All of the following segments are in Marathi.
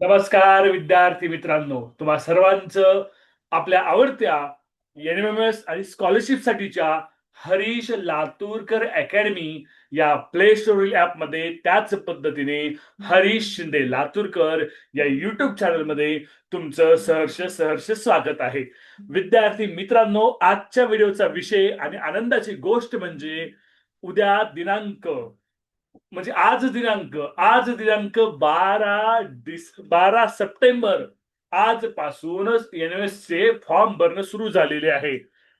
नमस्कार विद्यार्थी मित्रांनो. तुम्हा सर्वांचं आपल्या आवडत्या एनएमएस आणि स्कॉलरशिप साठीच्या हरीश लातूरकर अकॅडमी या प्ले स्टोर ऍपमध्ये त्याच पद्धतीने हरीश शिंदे लातूरकर या युट्यूब चॅनलमध्ये तुमचं सहर्ष सहर्ष स्वागत आहे. विद्यार्थी मित्रांनो आजच्या व्हिडिओचा विषय आणि आनंदाची गोष्ट म्हणजे उद्या दिनांक म्हणजे आज दिनांक आज दिनांक बारा डिस बारा सप्टेंबर आजपासूनच एनएस चे फॉर्म भरणं सुरू झालेले आहे.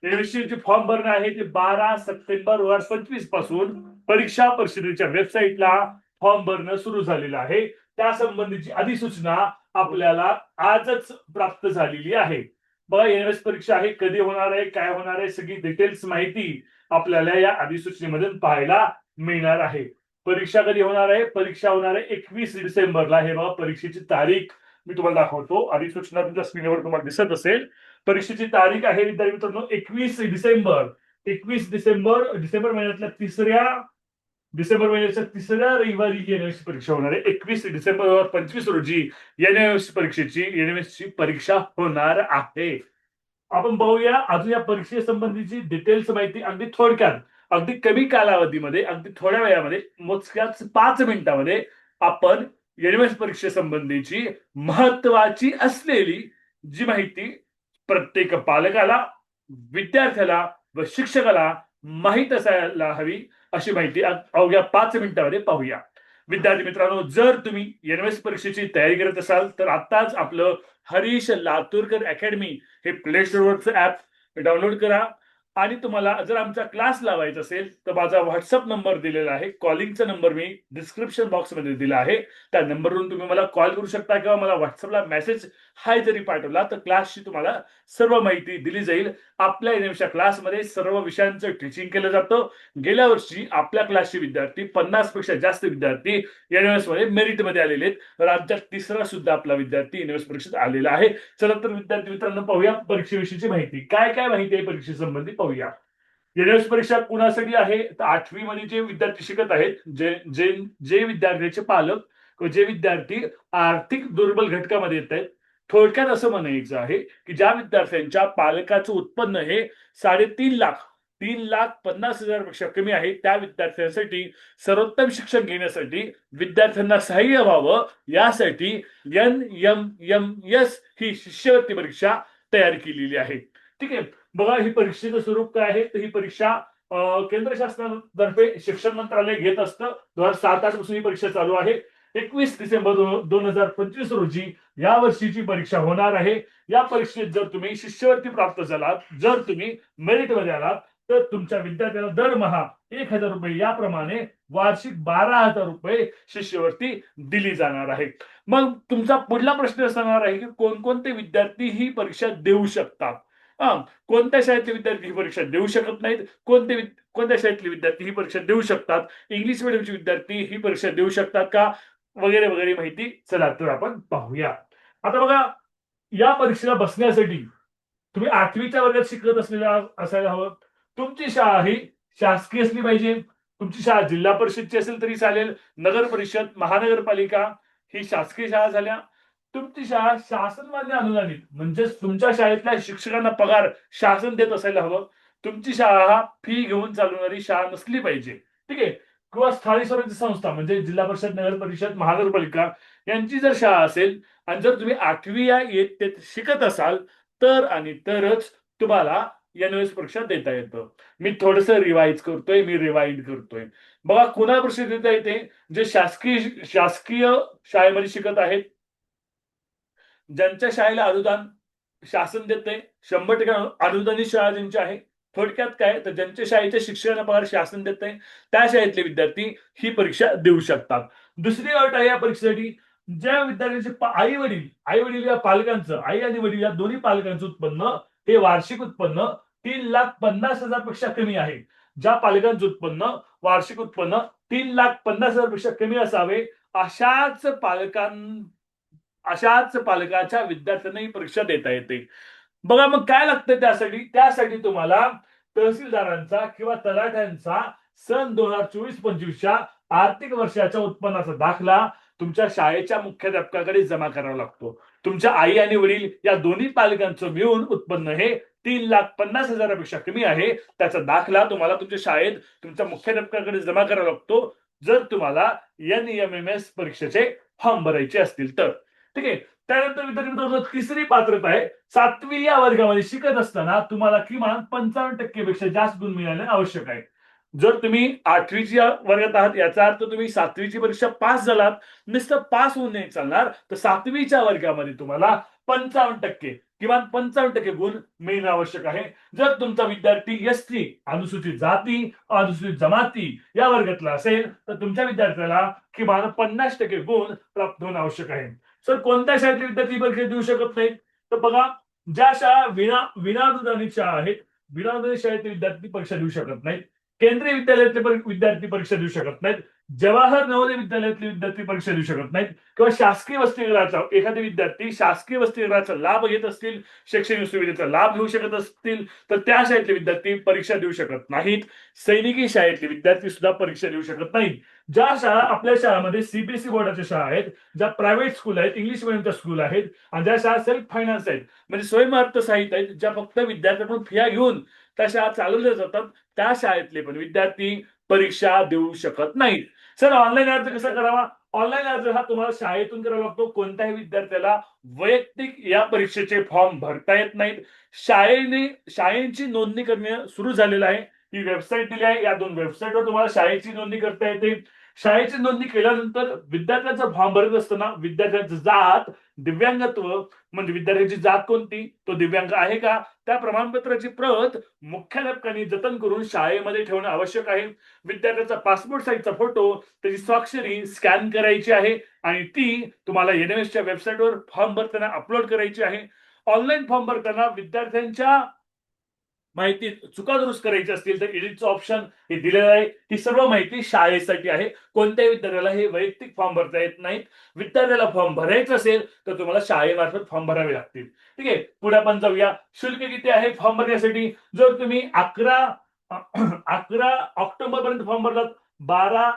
एनएसचे फॉर्म भरणं आहे ते बारा सप्टेंबर दोन हजार पंचवीसपासून परीक्षा परिषदेच्या वेबसाईटला फॉर्म भरणं सुरू झालेलं आहे. त्या संबंधीची अधिसूचना आपल्याला आजच प्राप्त झालेली आहे. बघा एनएस परीक्षा आहे कधी होणार आहे काय होणार आहे सगळी डिटेल्स माहिती आपल्याला या अधिसूचनेमधून पाहायला मिळणार आहे. परीक्षा कधी होणार आहे? परीक्षा होणार आहे एकवीस डिसेंबरला. हे बघा परीक्षेची तारीख मी तुम्हाला दाखवतो. अधिसूचना तुमच्या स्क्रीनवर तुम्हाला दिसत असेल. परीक्षेची तारीख आहे विद्यार्थी मित्रांनो एकवीस डिसेंबर. एकवीस डिसेंबर डिसेंबर महिन्यातल्या तिसऱ्या डिसेंबर महिन्याच्या तिसऱ्या रविवारी ही एनएमएस परीक्षा होणार आहे. एकवीस डिसेंबर दोन हजार पंचवीस रोजी एनएमएसची परीक्षेची एनएमएसची परीक्षा होणार आहे. आपण पाहूया अजून या परीक्षेसंबंधीची डिटेल्स माहिती अगदी थोडक्यात. अगदी कमी कालावधीमध्ये अगदी थोड्या वेळामध्ये मोजक्याच पाच मिनिटामध्ये आपण एनएमएस परीक्षेसंबंधीची महत्वाची असलेली जी माहिती प्रत्येक पालकाला विद्यार्थ्याला व शिक्षकाला माहीत असायला हवी अशी माहिती अवघ्या पाच मिनिटामध्ये पाहूया. विद्यार्थी मित्रांनो जर तुम्ही एनएमएस परीक्षेची तयारी करत असाल तर आताच आपलं हरीश लातूरकर अकॅडमी हे प्ले स्टोअरवरचं ऍप डाउनलोड करा. आणि तुम्हाला जर आमचा क्लास लावायचा असेल तर माझा व्हॉट्सअप नंबर दिलेला आहे. कॉलिंगचा नंबर मी डिस्क्रिप्शन बॉक्समध्ये दिला आहे. त्या नंबरवरून तुम्ही मला कॉल करू शकता किंवा मला व्हॉट्सअपला मेसेज हाय जरी पाठवला तर क्लासची तुम्हाला सर्व माहिती दिली जाईल. आपल्या एनएमच्या क्लासमध्ये सर्व विषयांचं टीचिंग केलं जातं. गेल्या वर्षी आपल्या क्लासचे विद्यार्थी पन्नासपेक्षा जास्त विद्यार्थी एनएमएसमध्ये मेरिटमध्ये आलेले आहेत. राज्यात तिसरा सुद्धा आपला विद्यार्थी एनएमएस परीक्षेत आलेला आहे. चला तर विद्यार्थी मित्रांनो पाहूया परीक्षेविषयीची माहिती. काय काय माहिती आहे परीक्षेसंबंधी? पाहूया. एनएमएस परीक्षा कुणासाठी आहे? तर आठवी मध्ये जे विद्यार्थी शिकत आहेत जे जे जे विद्यार्थ्याचे पालक जे विद्यार्थी आर्थिक दुर्बल घटकामध्ये येत आहेत थोडक्यात असं म्हणायचं आहे की ज्या विद्यार्थ्यांच्या पालकाचं उत्पन्न हे साडेतीन लाख तीन लाख पन्नास हजारपेक्षा कमी आहे त्या विद्यार्थ्यांसाठी सर्वोत्तम शिक्षण घेण्यासाठी विद्यार्थ्यांना सहाय्य व्हावं यासाठी एन एम एम एस ही शिष्यवृत्ती परीक्षा तयार केलेली आहे. ठीक आहे बघा ही परीक्षेचं स्वरूप काय आहे. तर ही परीक्षा केंद्र शासनातर्फे शिक्षण मंत्रालय घेत असतं. दोन हजार सात आठपासून ही परीक्षा चालू आहे. एकवीस डिसेंबर दोन हजार पंचवीस रोजी या वर्षीची परीक्षा होणार आहे. या परीक्षेत जर तुम्ही शिष्यवृत्ती प्राप्त झालात जर तुम्ही मेरिटमध्ये आलात तर तुमच्या विद्यार्थ्याला दरमहा एक हजार रुपये याप्रमाणे वार्षिक बारा हजार रुपये शिष्यवृत्ती दिली जाणार आहे. मग तुमचा पुढला प्रश्न असणार आहे की कोणकोणते विद्यार्थी ही परीक्षा देऊ शकतात? कोणत्या शाळेतले विद्यार्थी ही परीक्षा देऊ शकत नाहीत? कोणते कोणत्या शाळेतले विद्यार्थी ही परीक्षा देऊ शकतात? इंग्लिश मिडियमचे विद्यार्थी ही परीक्षा देऊ शकतात का? वगैरे वगैरे माहिती. चला तर आपण पाहूया. आता बघा या परीक्षेला बसण्यासाठी तुम्ही आठवीच्या वर्गात शिकत असलेला असायला हवं. तुमची शाळा ही शासकीय असली पाहिजे. तुमची शाळा जिल्हा परिषदची असेल तरी चालेल. नगर परिषद महानगरपालिका ही शासकीय शाळा झाल्या. तुमची शाळा शासनमान्य अनुदानित म्हणजेच तुमच्या शाळेतल्या शिक्षकांना पगार शासन देत असायला हवं. तुमची शाळा हा फी घेऊन चालवणारी शाळा नसली पाहिजे. ठीक आहे? किंवा स्थानिक स्वराज्य संस्था म्हणजे जिल्हा परिषद नगर परिषद महानगरपालिका यांची जर शाळा असेल आणि जर तुम्ही आठवी या इयत्तेत शिकत असाल तर आणि तरच तुम्हाला एनओएस परीक्षा देता येतं. मी थोडस रिवाईज करतोय मी रिवाइंड करतोय. बघा कुणा परीक्षा देता येते? जे शासकीय शासकीय शाळेमध्ये शिकत आहेत. ज्यांच्या शाळेला अनुदान शासन देते शंभर टक्के अनुदानित शाळा ज्यांची आहे थोडक्यात काय तर ज्यांच्या शाळेच्या शिक्षणाला पगार शासन देते त्या शाळेतले विद्यार्थी ही परीक्षा देऊ शकतात. दुसरी अट आहे या परीक्षेसाठी ज्या विद्यार्थ्यांचे आई वडील आई वडील या पालकांचं आई आणि वडील या दोन्ही पालकांचं उत्पन्न हे वार्षिक उत्पन्न तीन लाख पन्नास हजारपेक्षा कमी आहे. ज्या पालकांचं उत्पन्न वार्षिक उत्पन्न तीन लाख पन्नास हजारपेक्षा कमी असावे अशाच पालकां अशाच पालकाच्या विद्यार्थ्यांना ही परीक्षा देता येते. बघा मग काय लागतं त्यासाठी? त्यासाठी तुम्हाला तहसीलदारांचा किंवा तलाठ्यांचा सन दोन हजार चोवीस पंचवीसच्या आर्थिक वर्षाच्या उत्पन्नाचा दाखला तुमच्या शाळेच्या मुख्याध्यापकाकडे जमा करावा लागतो. तुमच्या आई आणि वडील या दोन्ही पालकांचं मिळून उत्पन्न हे तीन लाख पन्नास हजारापेक्षा कमी आहे. त्याचा दाखला तुम्हाला तुमच्या शाळेत तुमच्या मुख्याध्यापकाकडे जमा करावा लागतो. जर तुम्हाला एन एम एम एस परीक्षेचे फॉर्म भरायचे असतील तर. ठीक आहे? त्यानंतर मित्रांनो तिसरी पात्रता आहे. सातवी या वर्गामध्ये शिकत असताना तुम्हाला किमान पंचावन्न टक्केपेक्षा जास्त गुण मिळाले आवश्यक आहे. जर तुम्ही आठवीच्या वर्गात आहात याचा अर्थ तुम्ही सातवीची परीक्षा पास झालात नुसतं पास होऊन नाही चालणार तर सातवीच्या वर्गामध्ये तुम्हाला पंचावन्न टक्के किमान पंचावन्न टक्के गुण मिळणं आवश्यक आहे. जर तुमचा विद्यार्थी एस टी अनुसूचित जाती अनुसूचित जमाती या वर्गातला असेल तर तुमच्या विद्यार्थ्याला किमान पन्नास टक्के गुण प्राप्त होणं आवश्यक आहे. सर कोणत्या शाळेतले विद्यार्थी परीक्षा देऊ शकत नाहीत? तर बघा ज्या शाळा विना विनानुदानित शाळा आहेत विनानुदानित शाळेतले विद्यार्थी परीक्षा देऊ शकत नाहीत. केंद्रीय विद्यालयातले विद्यार्थी परीक्षा देऊ शकत नाहीत. जवाहर नवोदय विद्यालयातले विद्यार्थी परीक्षा देऊ शकत नाहीत. किंवा शासकीय वसतिगृहाचा एखादे विद्यार्थी शासकीय वसतिगृहाचा लाभ घेत असतील शैक्षणिक सुविधेचा लाभ घेऊ शकत असतील तर त्या शाळेतले विद्यार्थी परीक्षा देऊ शकत नाहीत. सैनिकी शाळेतले विद्यार्थी सुद्धा परीक्षा देऊ शकत नाहीत. ज्या शाळा आपल्या शाळामध्ये सीबीएसई बोर्डाच्या शाळा आहेत ज्या प्रायव्हेट स्कूल आहेत इंग्लिश मिडियमच्या स्कूल आहेत आणि ज्या शाळा सेल्फ फायनान्स आहेत म्हणजे स्वयंअर्थ साहित्य आहेत ज्या फक्त विद्यार्थ्यांकडून फिया घेऊन त्या शाळा चालवल्या जातात त्या शाळेतले पण विद्यार्थी परीक्षा देऊ शकत नाहीत. सर ऑनलाईन अर्ज कसा करावा? ऑनलाईन अर्ज हा तुम्हाला शाळेतून करावा लागतो. कोणत्याही विद्यार्थ्याला वैयक्तिक या परीक्षेचे फॉर्म भरता येत नाहीत. शाळेने शाळेची नोंदणी करणे सुरू झालेलं आहे. ही वेबसाईट दिली आहे. या दोन वेबसाईटवर तुम्हाला शाळेची नोंदणी करता येते. शाळेची नोंदणी केल्यानंतर विद्यार्थ्यांचा फॉर्म भरत असताना विद्यार्थ्यांचं जात दिव्यांगत्व म्हणजे विद्यार्थ्यांची जात कोणती? तो दिव्यांग आहे का? त्या प्रमाणपत्राची प्रत मुख्याध्यापकांनी जतन करून शाळेमध्ये ठेवणं आवश्यक आहे. विद्यार्थ्याचा पासपोर्ट साईजचा फोटो त्याची स्वाक्षरी स्कॅन करायची आहे आणि ती तुम्हाला एनएमएसच्या वेबसाईटवर फॉर्म भरताना अपलोड करायची आहे. ऑनलाईन फॉर्म भरताना विद्यार्थ्यांच्या माहिती चुका दुरुस्त करायची असतील तर एडिटचं ऑप्शन हे दिलेलं आहे. ही सर्व माहिती शाळेसाठी आहे. कोणत्याही विद्यार्थ्याला हे वैयक्तिक फॉर्म भरता येत नाहीत. विद्यार्थ्याला फॉर्म भरायचा असेल तर तुम्हाला शाळेमार्फत फॉर्म भरावे लागतील. ठीक आहे? पुढे आपण जाऊया. शुल्क किती आहे फॉर्म भरण्यासाठी? जर तुम्ही अकरा अकरा ऑक्टोबर पर्यंत फॉर्म भरलात बारा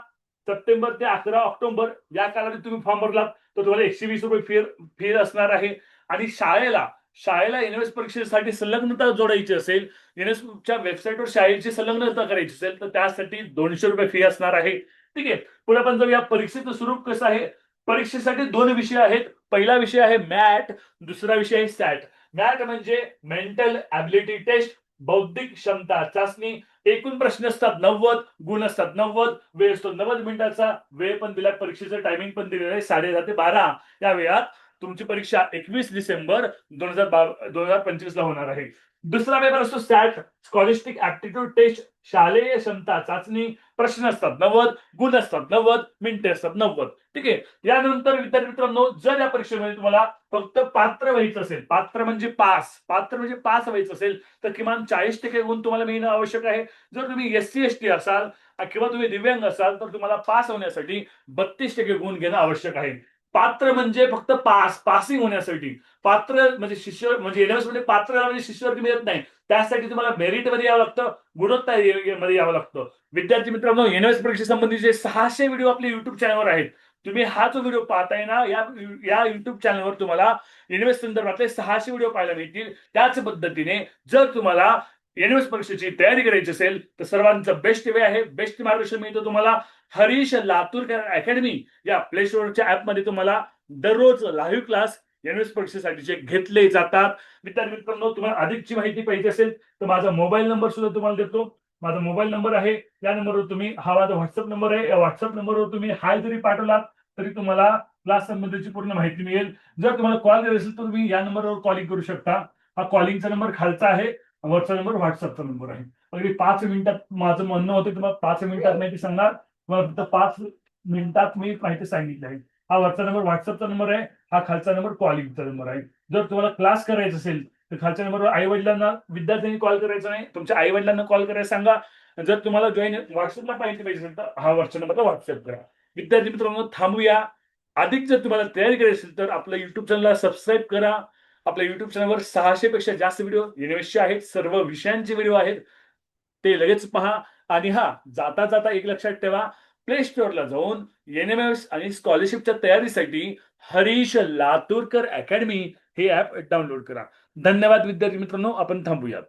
सप्टेंबर ते अकरा ऑक्टोबर या कालावधीत तुम्ही फॉर्म भरलात तर तुम्हाला एकशे वीस रुपये फी फी असणार आहे. आणि शाळेला शाळेला एनएस परीक्षेसाठी संलग्नता जोडायची असेल एनएसच्या वेबसाईटवर शाळेची संलग्नता करायची असेल तर त्यासाठी दोनशे रुपये फी असणार आहे. ठीक आहे? पुढे आपण जाऊया. परीक्षेचं स्वरूप कसं आहे? परीक्षेसाठी दोन विषय आहेत. पहिला विषय आहे मॅट दुसरा विषय आहे सॅट. मॅट म्हणजे मेंटल ऍबिलिटी टेस्ट बौद्धिक क्षमता चाचणी. एकूण प्रश्न असतात नव्वद गुण असतात नव्वद वेळ असतो नव्वद मिनिटाचा. वेळ पण दिला परीक्षेचं टायमिंग पण दिलेलं आहे साडे दहा ते बारा. या वेळात तुमची परीक्षा एकवीस डिसेंबर दोन हजार दोन हजार पंचवीस ला होणार आहे. दुसरा पेपर असतो सॅट. स्कॉलिस्टिक ऍप्टिट्यूड टेस्ट शालेय क्षमता चाचणी. प्रश्न असतात नव्वद गुण असतात नव्वद मिनिटे असतात नव्वद. ठीक आहे? यानंतर विद्यार्थी मित्रांनो जर या परीक्षेमध्ये तुम्हाला फक्त पात्र व्हायचं असेल पात्र म्हणजे पास पात्र म्हणजे पास व्हायचं असेल तर किमान चाळीस टक्के गुण तुम्हाला मिळणं आवश्यक आहे. जर तुम्ही एस सी एस टी असाल किंवा तुम्ही दिव्यांग असाल तर तुम्हाला पास होण्यासाठी बत्तीस टक्के गुण घेणं आवश्यक आहे. पात्र म्हणजे फक्त पास पासिंग होण्यासाठी. पात्र म्हणजे शिष्य म्हणजे एनएसमध्ये म्हणजे पात्र म्हणजे शिष्यवृत्ती मिळत नाही. त्यासाठी तुम्हाला मेरिटमध्ये यावं लागतं गुणवत्ता मध्ये यावं लागतं. विद्यार्थी मित्रांनो एनएस परीक्षेसंबंधीचे सहाशे व्हिडिओ आपल्या युट्यूब चॅनलवर आहेत तुम्ही हा जो व्हिडिओ पाहताय ना या या युट्यूब चॅनलवर तुम्हाला एनएस संदर्भातले सहाशे व्हिडिओ पाहायला मिळतील. त्याच पद्धतीने जर तुम्हाला एनएस परीक्षेची तयारी करायची असेल तर सर्वांचं बेस्ट वे आहे. बेस्ट मार्गदर्शन मिळतं तुम्हाला. हरीश लातूरकर अकॅडमी या प्ले स्टोअरच्या ऍपमध्ये तुम्हाला दररोज लाईव्ह क्लास एनएस परीक्षेसाठीचे घेतले जातात. विद्यार्थी मित्रांनो तुम्हाला अधिकची माहिती पाहिजे असेल तर माझा मोबाईल नंबर सुद्धा तुम्हाला देतो. माझा मोबाईल नंबर आहे. या नंबरवर तुम्ही हा माझा व्हॉट्सअप नंबर आहे. या व्हॉट्सअप नंबरवर तुम्ही हाय जरी पाठवलात तरी तुम्हाला क्लास संबंधीची पूर्ण माहिती मिळेल. जर तुम्हाला कॉल करायचा असेल तर तुम्ही या नंबरवर कॉलिंग करू शकता. हा कॉलिंगचा नंबर खालचा आहे. व्हॉट्सअप नंबर व्हॉट्सअपचा नंबर आहे. अगदी पाच मिनिटात माझं म्हणणं होतं तुम्हाला पाच मिनिटात माहिती सांगणार. तुम्हाला फक्त पाच मिनिटात मी माहिती सांगितली आहे. हा वरचा नंबर व्हॉट्सअपचा नंबर आहे. हा खालचा नंबर कॉलिंगचा नंबर आहे. जर तुम्हाला क्लास करायचा असेल तर खालच्या नंबरवर आई वडिलांना विद्यार्थ्यांनी कॉल करायचा नाही तुमच्या आई वडिलांना कॉल करायला सांगा. जर तुम्हाला जॉईन व्हॉट्सअपला माहिती पाहिजे असेल तर हा वरच्या नंबरला व्हॉट्सअप करा. विद्यार्थी मित्रांनो थांबूया. अधिक जर तुम्हाला तयारी करायची असेल तर आपल्या युट्यूब चॅनलला सबस्क्राईब करा. आपल्या युट्यूब चॅनलवर सहाशे पेक्षा जास्त व्हिडिओ युनिव्हर्सिटी आहेत. सर्व विषयांचे व्हिडिओ आहेत. ते लगेच पहा. आणि हा जाता जाता एक लक्षात ठेवा. प्ले स्टोअरला जाऊन एनएमएस आणि स्कॉलरशिपच्या तयारीसाठी हरीश लातूरकर अकॅडमी हे ऍप डाउनलोड करा. धन्यवाद विद्यार्थी मित्रांनो. आपण थांबूयात.